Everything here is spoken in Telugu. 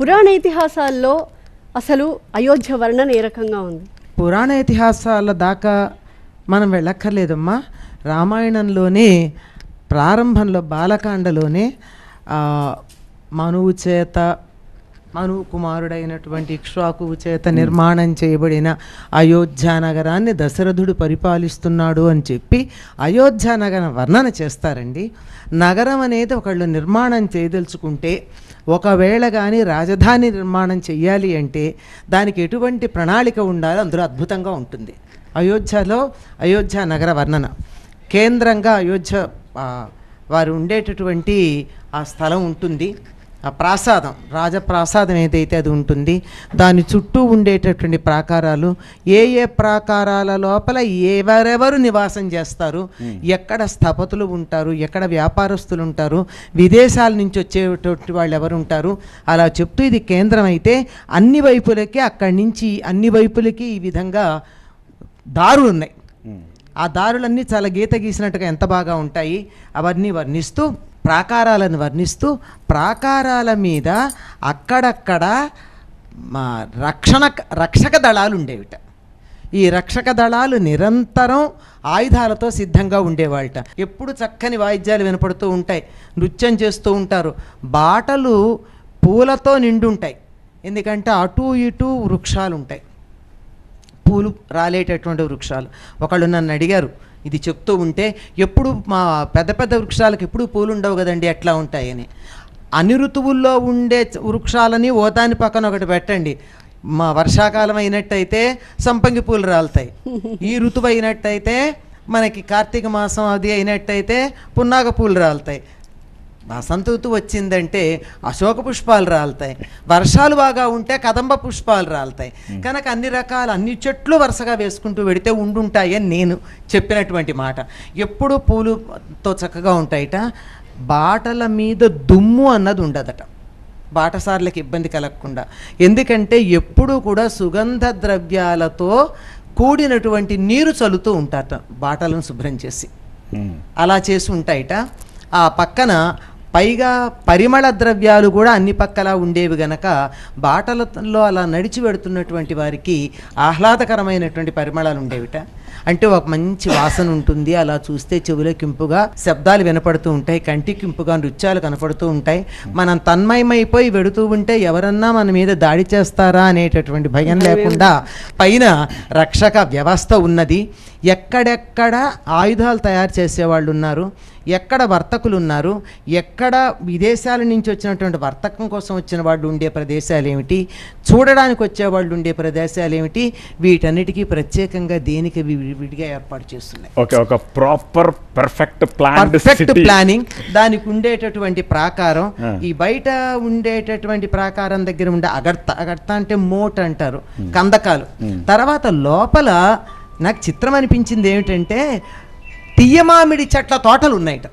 పురాణ ఇతిహాసాల్లో అసలు అయోధ్య వర్ణన ఏ రకంగా ఉంది? పురాణ ఇతిహాసాల దాకా మనం వెళ్ళక్కర్లేదమ్మా. రామాయణంలోనే ప్రారంభంలో బాలకాండలోనే ఆ, మనువు చేత మనువు కుమారుడైనటువంటి చేత నిర్మాణం చేయబడిన అయోధ్య నగరాన్ని దశరథుడు పరిపాలిస్తున్నాడు అని చెప్పి అయోధ్య నగరం వర్ణన చేస్తారండి. నగరం అనేది ఒకళ్ళు నిర్మాణం చేయదలుచుకుంటే ఒకవేళ కానీ రాజధాని నిర్మాణం చెయ్యాలి అంటే దానికి ఎటువంటి ప్రణాళిక ఉండాలో అందులో అద్భుతంగా ఉంటుంది. అయోధ్యలో అయోధ్య నగర వర్ణన. కేంద్రంగా అయోధ్య వారు ఉండేటటువంటి ఆ స్థలం ఉంటుంది. ఆ ప్రాసాదం రాజప్రాసాదం ఏదైతే అది ఉంటుంది దాని చుట్టూ ఉండేటటువంటి ప్రాకారాలు ఏ ఏ ప్రాకారాల లోపల ఎవరెవరు నివాసం చేస్తారు ఎక్కడ స్థపతులు ఉంటారు ఎక్కడ వ్యాపారస్తులు ఉంటారు విదేశాల నుంచి వచ్చేటటువంటి వాళ్ళు ఎవరు ఉంటారు అలా చెప్తూ ఇది కేంద్రం అయితే అన్ని వైపులకి అక్కడి నుంచి అన్ని వైపులకి ఈ విధంగా దారులు ఉన్నాయి. ఆ దారులన్నీ చాలా గీత గీసినట్టుగా ఎంత బాగా ఉంటాయి అవన్నీ వర్ణిస్తూ ప్రాకారాలను వర్ణిస్తూ ప్రాకారాల మీద అక్కడక్కడ మా రక్షణ రక్షక దళాలు ఉండేవిట. ఈ రక్షక దళాలు నిరంతరం ఆయుధాలతో సిద్ధంగా ఉండేవాళ్ళట. ఎప్పుడు చక్కని వాయిద్యాలు వినపడుతూ ఉంటాయి నృత్యం చేస్తూ ఉంటారు. బాటలు పూలతో నిండుంటాయి. ఎందుకంటే అటు ఇటు వృక్షాలు ఉంటాయి పూలు రాలేటటువంటి వృక్షాలు. ఒకళ్ళు నన్ను అడిగారు ఇది చెప్తూ ఉంటే ఎప్పుడు మా పెద్ద పెద్ద వృక్షాలకు ఎప్పుడు పూలు ఉండవు కదండి ఎట్లా ఉంటాయని. అన్ని ఋతువుల్లో ఉండే వృక్షాలని ఓతాని పక్కన ఒకటి పెట్టండి. మా వర్షాకాలం అయినట్టయితే సంపంగి పూలు రాలుతాయి. ఈ ఋతువు అయినట్టయితే మనకి కార్తీక మాసం అది అయినట్టయితే పున్నాగ పూలు రాలుతాయి. వసంత ఋతువు వచ్చిందంటే అశోక పుష్పాలు రాలుతాయి. వర్షాలు బాగా ఉంటే కదంబ పుష్పాలు రాలుతాయి. కనుక అన్ని రకాల అన్ని చెట్లు వరుసగా వేసుకుంటూ వెడితే ఉండుంటాయి అని నేను చెప్పినటువంటి మాట. ఎప్పుడు పూలుతో చక్కగా ఉంటాయిట. బాటల మీద దుమ్ము అన్నది ఉండదట. బాటసార్లకు ఇబ్బంది కలగకుండా. ఎందుకంటే ఎప్పుడూ కూడా సుగంధ ద్రవ్యాలతో కూడినటువంటి నీరు చల్లుతూ ఉంటారట బాటలను శుభ్రం చేసి. అలా చేసి ఉంటాయిట. ఆ పక్కన పైగా పరిమళ ద్రవ్యాలు కూడా అన్ని పక్కలా ఉండేవి గనక బాటలలో అలా నడిచి పెడుతున్నటువంటి వారికి ఆహ్లాదకరమైనటువంటి పరిమళాలు ఉండేవిట. అంటే ఒక మంచి వాసన ఉంటుంది. అలా చూస్తే చెవులకింపుగా శబ్దాలు వినపడుతూ ఉంటాయి. కంటికింపుగా నృత్యాలు కనపడుతూ ఉంటాయి. మనం తన్మయమైపోయి వెడుతూ ఉంటే ఎవరన్నా మన మీద దాడి చేస్తారా అనేటటువంటి భయం లేకుండా పైన రక్షక వ్యవస్థ ఉన్నది. ఎక్కడెక్కడ ఆయుధాలు తయారు చేసేవాళ్ళు ఉన్నారు ఎక్కడ వర్తకులు ఉన్నారు ఎక్కడ విదేశాల నుంచి వచ్చినటువంటి వర్తకం కోసం వచ్చిన వాళ్ళు ఉండే ప్రదేశాలు ఏమిటి? చూడడానికి వచ్చేవాళ్ళు ఉండే ప్రదేశాలు ఏమిటి? వీటన్నిటికీ ప్రత్యేకంగా దేనికి వి- విడిగా ఏర్పాటు చేస్తున్నాయి. ఓకే ఒక proper perfect plan perfect planning దానికి ఉండేటటువంటి ప్రాకారం. ఈ బయట ఉండేటటువంటి ప్రాకారం దగ్గర ఉండే అగర్త అగర్త అంటే మోట్ అంటారు కందకాలు. తర్వాత లోపల నాకు చిత్రం అనిపించింది ఏమిటంటే తీయమామిడి చెట్ల తోటలు ఉన్నాయట.